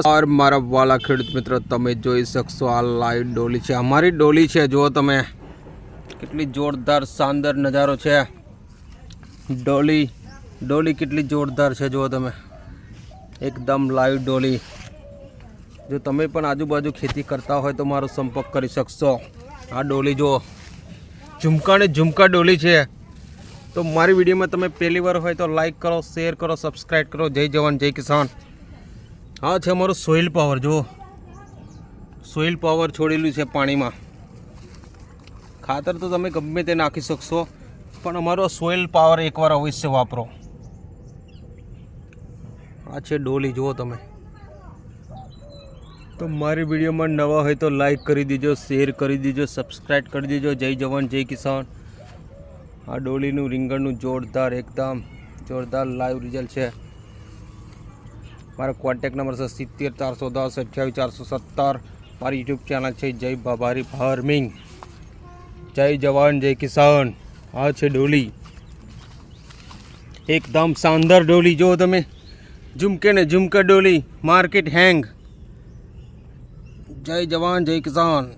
નમસ્કાર મારા વાલા ખેડૂત મિત્રો તમે જોઈ શકશો આ લાઈવ ડોલી છે અમારી ડોલી છે જુઓ તમે કેટલી જોરદાર શાનદાર નજારો છે ડોલી ડોલી કેટલી જોરદાર છે જુઓ તમે એકદમ લાઈવ ડોલી જો તમે પણ આજુબાજુ ખેતી કરતા હોય તો મારો સંપર્ક કરી શકશો આ ડોલી જુઓ ઝુમકા ને ઝુમકા ડોલી છે તો મારી વિડીયોમાં તમે પહેલી વાર હોય તો લાઈક કરો શેર કરો સબસ્ક્રાઈબ કરો જય જવાન જય કિસાન આ છે અમારો સોઇલ પાવર, જુઓ. સોઇલ પાવર છોડેલું છે પાણીમાં. ખાતર તો તમે ગમે તે નાખી શકશો, પણ અમારો સોઇલ પાવર એકવાર અવશ્ય વાપરો. આ છે ડોલી, જુઓ તમે. તો મારી વિડીયોમાં નવા હોય તો લાઈક કરી દીજો, શેર કરી દીજો સબસ્ક્રાઈબ કરી દીજો. જય જવાન, જય કિસાન. આ ડોલીનું રીંગણનું જોરદાર, એકદમ જોરદાર લાઈવ રિઝલ્ટ છે. મારો કોન્ટેક નંબર છે સિત્તેર ચારસો દસ અઠ્યાવીસ ચારસો સત્તર. મારી યુટ્યુબ ચેનલ છે જય બાબારી ફાર્મિંગ જય જવાન, જય કિસાન. આ છે ડોલી. એકદમ શાનદાર ડોલી જુઓ તમે. ઝુમકે ને ઝુમકે ડોલી. માર્કેટ હેંગ જય જવાન, જય કિસાન.